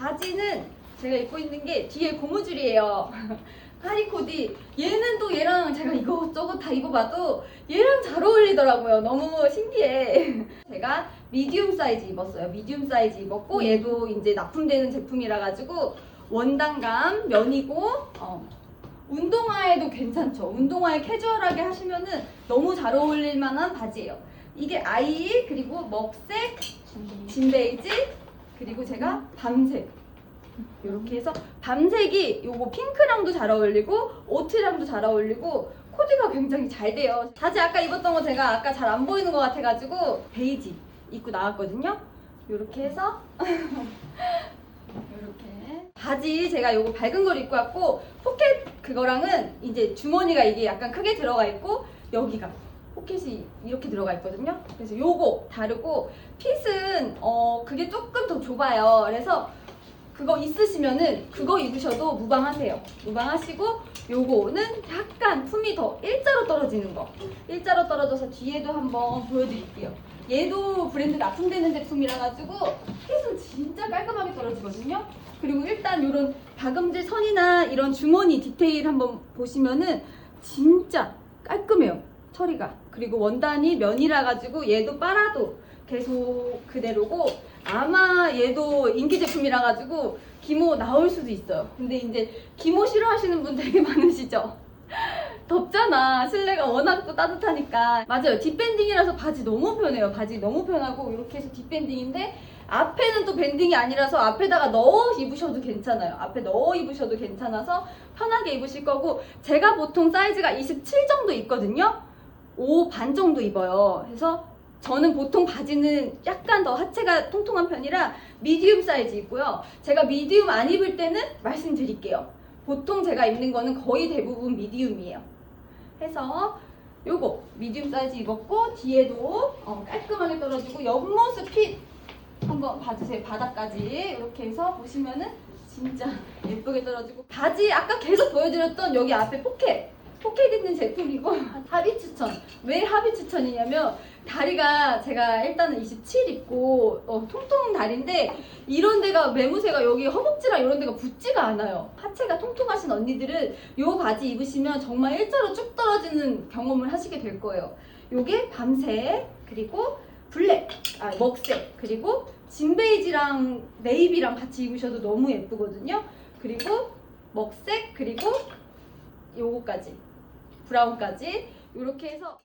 바지는 제가 입고 있는 게 뒤에 고무줄이에요. 하리코디 얘는 또 얘랑 제가 이것저것 다 입어봐도 얘랑 잘 어울리더라고요. 너무 신기해. 제가 미디움 사이즈 입었어요. 미디움 사이즈 입었고 얘도 이제 납품되는 제품이라 가지고 원단감 면이고 어, 운동화에도 괜찮죠. 운동화에 캐주얼하게 하시면은 너무 잘 어울릴 만한 바지예요. 이게 아이 그리고 먹색 진베이지 그리고 제가 밤색 이렇게 해서 밤색이 요거 핑크랑도 잘 어울리고 오트랑도 잘 어울리고 코디가 굉장히 잘 돼요 바지 아까 입었던 거 제가 아까 잘 안 보이는 것 같아가지고 베이지 입고 나왔거든요 이렇게 해서 이렇게 바지 제가 요거 밝은 걸 입고 왔고 포켓 그거랑은 이제 주머니가 이게 약간 크게 들어가 있고 여기가 포켓이 이렇게 들어가 있거든요. 그래서 요거 다르고 핏은 어 그게 조금 더 좁아요. 그래서 그거 있으시면은 그거 입으셔도 무방하세요. 무방하시고 요거는 약간 품이 더 일자로 떨어지는 거. 일자로 떨어져서 뒤에도 한번 보여드릴게요. 얘도 브랜드 납품되는 제품이라 가지고 핏은 진짜 깔끔하게 떨어지거든요. 그리고 일단 이런 박음질 선이나 이런 주머니 디테일 한번 보시면은 진짜 깔끔해요. 처리가. 그리고 원단이 면이라 가지고 얘도 빨아도 계속 그대로고 아마 얘도 인기 제품이라 가지고 기모 나올 수도 있어요. 근데 이제 기모 싫어하시는 분 되게 많으시죠? 덥잖아. 실내가 워낙 또 따뜻하니까. 맞아요. 뒷밴딩이라서 바지 너무 편해요. 바지 너무 편하고 이렇게 해서 뒷밴딩인데 앞에는 또 밴딩이 아니라서 앞에다가 넣어 입으셔도 괜찮아요. 앞에 넣어 입으셔도 괜찮아서 편하게 입으실 거고 제가 보통 사이즈가 27 정도 있거든요. 5 반 정도 입어요. 그래서 저는 보통 바지는 약간 더 하체가 통통한 편이라 미디움 사이즈 입고요. 제가 미디움 안 입을 때는 말씀드릴게요. 보통 제가 입는 거는 거의 대부분 미디움이에요. 해서 요거 미디움 사이즈 입었고 뒤에도 어, 깔끔하게 떨어지고 옆모습 핏 한번 봐주세요. 바닥까지 이렇게 해서 보시면은 진짜 예쁘게 떨어지고 바지 아까 계속 보여드렸던 여기 앞에 포켓 포켓 있는 제품이고 합의 추천 왜 합의 추천이냐면 다리가 제가 일단은 27 입고 어, 통통 다리인데 이런 데가 매무새가 여기 허벅지랑 이런 데가 붙지가 않아요. 하체가 통통하신 언니들은 요 바지 입으시면 정말 일자로 쭉 떨어지는 경험을 하시게 될 거예요. 요게 밤색 그리고 블랙 아 먹색 그리고 진베이지랑 네이비랑 같이 입으셔도 너무 예쁘거든요. 그리고 먹색 그리고 요거까지. 브라운까지. 이렇게 해서